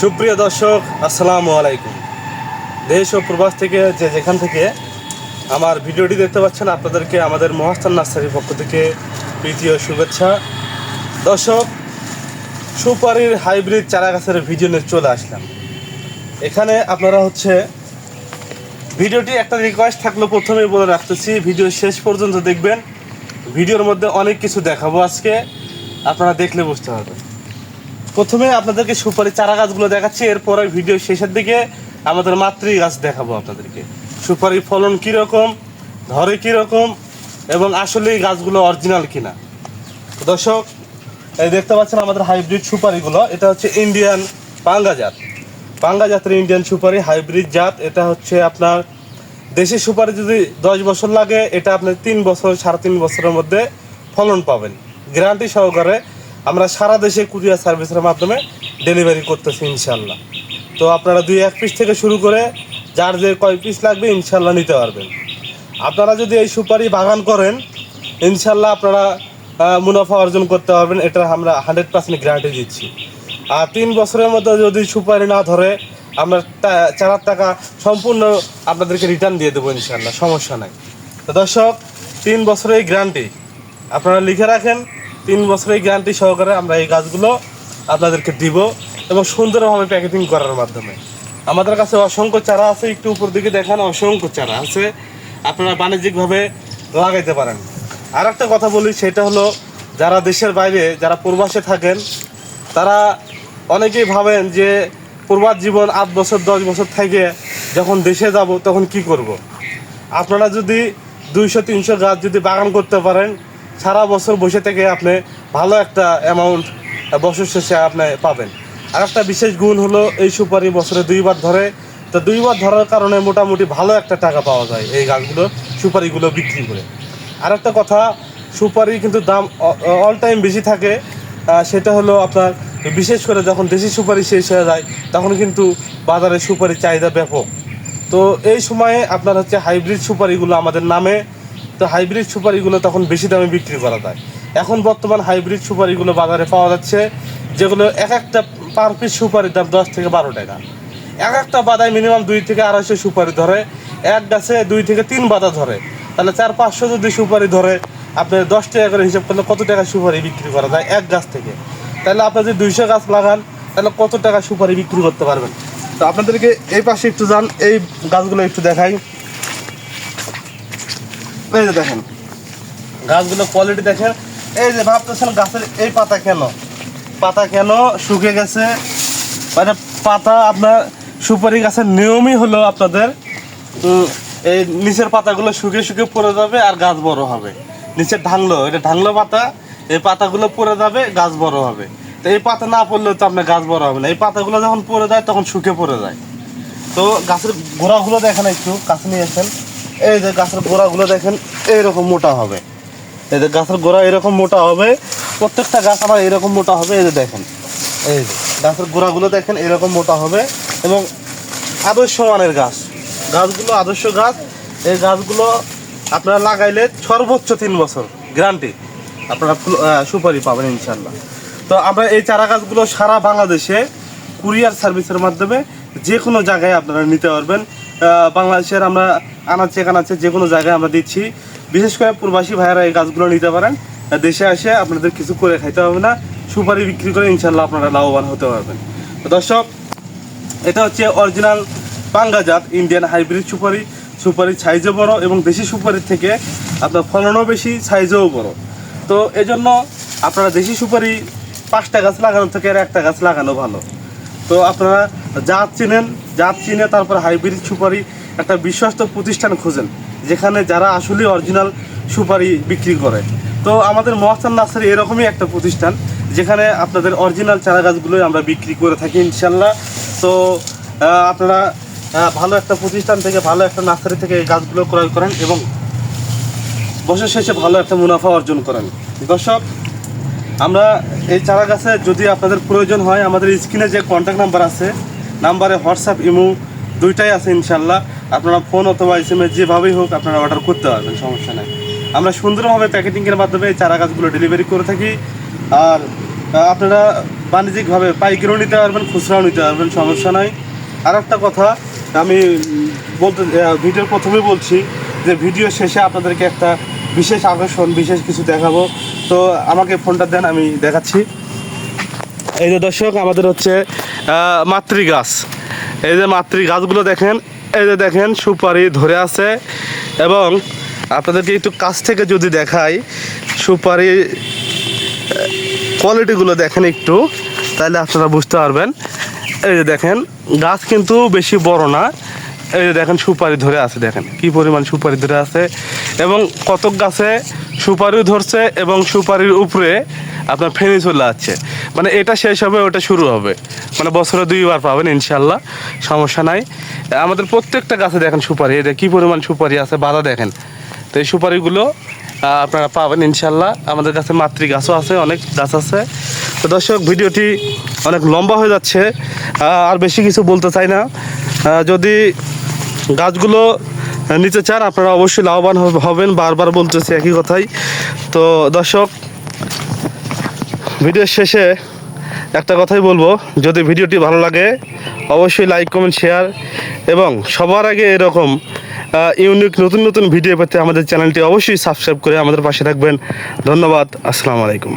সুপ্রিয় দর্শক, আসসালামু আলাইকুম। দেশ ও প্রবাস থেকে যে যেখান থেকে আমার ভিডিওটি দেখতে পাচ্ছেন, আপনাদেরকে আমাদের মহাস্থান নার্সারির পক্ষ থেকে প্রীতি ও শুভেচ্ছা। দর্শক, সুপারির হাইব্রিড চারা গাছের ভিডিও নিয়ে চলে আসলাম। এখানে আপনারা হচ্ছে ভিডিওটি একটা রিকোয়েস্ট থাকল, প্রথমেই বলে রাখতেছি, ভিডিও শেষ পর্যন্ত দেখবেন। ভিডিওর মধ্যে অনেক কিছু দেখাবো আজকে। আপনারা দেখলে বুঝতে পারবেন। প্রথমে আপনাদেরকে সুপারি চারা গাছগুলো দেখাচ্ছি, এরপরে ভিডিও শেষের দিকে আমাদের মাতৃ গাছ দেখাবো আপনাদেরকে। সুপারি ফলন কীরকম, ধরে কীরকম, এবং আসলে এই গাছগুলো অরিজিনাল কিনা। দর্শক, এই দেখতে পাচ্ছেন আমাদের হাইব্রিড সুপারিগুলো, এটা হচ্ছে ইন্ডিয়ান পাঙ্গা জাত। পাঙ্গা জাতের ইন্ডিয়ান সুপারি হাইব্রিড জাত, এটা হচ্ছে আপনার দেশি সুপারি যদি দশ বছর লাগে, এটা আপনার তিন বছর, সাড়ে তিন বছরের মধ্যে ফলন পাবেন। গ্যারান্টি সহকারে আমরা সারা দেশে কুরিয়ার সার্ভিসের মাধ্যমে ডেলিভারি করতেছি, ইনশাল্লাহ। তো আপনারা দুই এক পিস থেকে শুরু করে যার যে কয় পিস লাগবে, ইনশাল্লাহ নিতে পারবেন। আপনারা যদি এই সুপারি বাগান করেন, ইনশাল্লাহ আপনারা মুনাফা অর্জন করতে পারবেন। এটা আমরা হান্ড্রেড পার্সেন্ট গ্যারান্টি দিচ্ছি। আর তিন বছরের মধ্যে যদি সুপারি না ধরে, আমরা চারার টাকা সম্পূর্ণ আপনাদেরকে রিটার্ন দিয়ে দেবো, ইনশাল্লাহ। সমস্যা নাই। তো দর্শক, তিন বছরের গ্যারান্টি আপনারা লিখে রাখেন তিন বছরের গ্যারান্টি সহকারে আমরা এই গাছগুলো আপনাদেরকে দিব এবং সুন্দরভাবে প্যাকেটিং করার মাধ্যমে। আমাদের কাছে অসংখ্য চারা আছে, একটু উপর দিকে দেখেন, অসংখ্য চারা আছে। আপনারা বাণিজ্যিকভাবে লাগাইতে পারেন। আর একটা কথা বলি, সেটা হলো যারা দেশের বাইরে, যারা প্রবাসে থাকেন, তারা অনেকেই ভাবেন যে প্রবাস জীবন আট বছর, দশ বছর থেকে যখন দেশে যাব তখন কি করব। আপনারা যদি দুইশো, তিনশো গাছ যদি বাগান করতে পারেন সারা বছর বসে থেকে আপনি ভালো একটা অ্যামাউন্ট বছর শেষে আপনি পাবেন। আর একটা বিশেষ গুণ হলো এই সুপারি বছরে দুইবার ধরে। তো দুইবার ধরার কারণে মোটামুটি ভালো একটা টাকা পাওয়া যায় এই গাছগুলো, সুপারিগুলো বিক্রি করে। আর একটা কথা, সুপারি কিন্তু দাম অল টাইম বেশি থাকে। সেটা হলো আপনার বিশেষ করে যখন দেশি সুপারি শেষ হয়ে যায়, তখন কিন্তু বাজারে সুপারি চাহিদা ব্যাপক। তো এই সময়ে আপনার হচ্ছে হাইব্রিড সুপারিগুলো আমাদের নামে তো হাইব্রিড সুপারিগুলো তখন বেশি দামে বিক্রি করা যায়। এখন বর্তমান হাইব্রিড সুপারিগুলো বাজারে পাওয়া যাচ্ছে, যেগুলো এক একটা পার পিস সুপারির দাম দশ থেকে বারো টাকা। এক একটা বাদায় মিনিমাম দুই থেকে আড়াইশো সুপারি ধরে, এক গাছে দুই থেকে তিন বাদা ধরে। তাহলে চার পাঁচশো যদি সুপারি ধরে আপনি দশ টাকা করে হিসাব করলে কত টাকা সুপারি বিক্রি করা যায় এক গাছ থেকে? তাহলে আপনি যদি দুইশো গাছ লাগান, তাহলে কত টাকা সুপারি বিক্রি করতে পারবেন? তো আপনাদেরকে এই পাশে একটু যান, এই গাছগুলো একটু দেখাই। এই দেখেন, গাছগুলো কোয়ালিটি দেখেন। এই যে ভাবতেছেন গাছের এই পাতা কেন? পাতা কেন শুকে গেছে? মানে পাতা আপনার সুপারি গাছের নিয়মই হলো আপনাদের এই নিচের পাতাগুলো শুকে শুকে পড়ে যাবে আর গাছ বড় হবে। নিচে ঢাংলো, এটা ঢাংলো পাতা, এই পাতাগুলো পড়ে যাবে, গাছ বড় হবে। তো এই পাতা না পড়লে তো আপনার গাছ বড় হবে না। এই পাতাগুলো যখন পড়ে যায়, তখন শুকে পড়ে যায়। তো গাছের গোড়াগুলো দেখেন একটু, কাছে নিয়ে আসেন। এই যে গাছের গোড়াগুলো দেখেন, এইরকম মোটা হবে। এই যে গাছের গোড়া এরকম মোটা হবে, প্রত্যেকটা গাছ আবার এরকম মোটা হবে, এই যে দেখেন। এই যে গাছের গোড়াগুলো দেখেন এরকম মোটা হবে এবং আদর্শ মানের গাছ। গাছগুলো আদর্শ গাছ। এই গাছগুলো আপনারা লাগাইলে সর্বোচ্চ তিন বছর গ্যারান্টি আপনারা সুপারি পাবেন ইনশাল্লাহ তো আমরা এই চারা গাছগুলো সারা বাংলাদেশে কুরিয়ার সার্ভিসের মাধ্যমে যে কোনো জায়গায় আপনারা নিতে পারবেন। বাংলাদেশের আমরা আনাচে কানাচে যে কোনো জায়গায় আমরা দিচ্ছি। বিশেষ করে প্রবাসী ভাইয়েরা এই গাছগুলো নিতে পারেন। দেশে এসে আপনাদের কিছু করে খাইতে হবে না। সুপারি বিক্রি করে ইনশাল্লাহ আপনারা লাভবান হতে পারবেন। দর্শক, এটা হচ্ছে অরিজিনাল পাঙ্গা জাত, ইন্ডিয়ান হাইব্রিড সুপারি। সুপারির সাইজও বড় এবং দেশি সুপারির থেকে আপনার ফলনও বেশি, সাইজও বড়। তো এজন্য আপনারা দেশি সুপারি পাঁচটা গাছ লাগানো থেকে আর একটা গাছ লাগানো ভালো। তো আপনারা জাত চিনেন, জাত চিনে তারপর হাইব্রিড সুপারি একটা বিশ্বস্ত প্রতিষ্ঠান খোঁজেন, যেখানে যারা আসলে অরিজিনাল সুপারি বিক্রি করে। তো আমাদের মহাস্থান নার্সারি এরকমই একটা প্রতিষ্ঠান, যেখানে আপনাদের অরিজিনাল চারা গাছগুলোই আমরা বিক্রি করে থাকি, ইনশাল্লাহ। তো আপনারা ভালো একটা প্রতিষ্ঠান থেকে, ভালো একটা নার্সারি থেকে এই গাছগুলো ক্রয় করেন এবং বছর শেষে ভালো একটা মুনাফা অর্জন করেন। দর্শক, আমরা এই চারা গাছে যদি আপনাদের প্রয়োজন হয়, আমাদের স্ক্রিনে যে কন্ট্যাক্ট নাম্বার আছে, নাম্বারে হোয়াটসঅ্যাপ, ইমো দুইটাই আছে ইনশাল্লাহ। আপনারা ফোন অথবা এসএমএস যেভাবেই হোক আপনারা অর্ডার করতে পারবেন সমস্যা নেই। আমরা সুন্দরভাবে প্যাকেটিংয়ের মাধ্যমে চারা গাছগুলো ডেলিভারি করে থাকি। আর আপনারা বাণিজ্যিকভাবে পাইকারিও নিতে পারবেন খুচরাও নিতে পারবেন সমস্যা নাই। আর একটা কথা আমি বলতে ভিডিওর প্রথমে বলছি যে ভিডিও শেষে আপনাদেরকে একটা বিশেষ আকর্ষণ বিশেষ কিছু দেখাবো। তো আমাকে ফোনটা দেন আমি দেখাচ্ছি। এই যে দর্শক আমাদের হচ্ছে আহ, মাতৃ গাছ এই যে মাতৃ গাছগুলো দেখেন, এই যে দেখেন, সুপারি ধরে আছে। এবং আপনাদেরকে একটু কাছ থেকে যদি দেখাই, সুপারি কোয়ালিটিগুলো দেখেন একটু, তাহলে আপনারা বুঝতে পারবেন। এই যে দেখেন, গাছ কিন্তু বেশি বড় না। এই যে দেখেন, সুপারি ধরে আছে, দেখেন, কি পরিমাণ সুপারি ধরে আছে। এবং কতক গাছে সুপারিও ধরছে এবং সুপারির উপরে আপনার ফেনি চলে যাচ্ছে মানে এটা শেষ হবে, ওটা শুরু হবে। মানে বছরে দুইবার পাবেন ইনশাল্লাহ সমস্যা নাই। আমাদের প্রত্যেকটা গাছে দেখেন সুপারি এটা কী পরিমাণ সুপারি আছে, বাধা দেখেন। তো এই সুপারিগুলো আপনারা পাবেন ইনশাল্লাহ আমাদের কাছে মাতৃ গাছও আছে, অনেক গাছ আছে। তো দর্শক, ভিডিওটি অনেক লম্বা হয়ে যাচ্ছে আর বেশি কিছু বলতে চাই না। যদি গাছগুলো নিতে চান, আপনারা অবশ্যই লাভবান হবেন। বারবার বলতেছি একই কথাই। তো দর্শক ভিডিওর শেষে একটা কথাই বলব, যদি ভিডিওটি ভালো লাগে, অবশ্যই লাইক কমেন্ট শেয়ার এবং সবার আগে এরকম ইউনিক নতুন নতুন ভিডিও পেতে আমাদের চ্যানেলটি অবশ্যই সাবস্ক্রাইব করে আমাদের পাশে থাকবেন। ধন্যবাদ, আসসালামু আলাইকুম।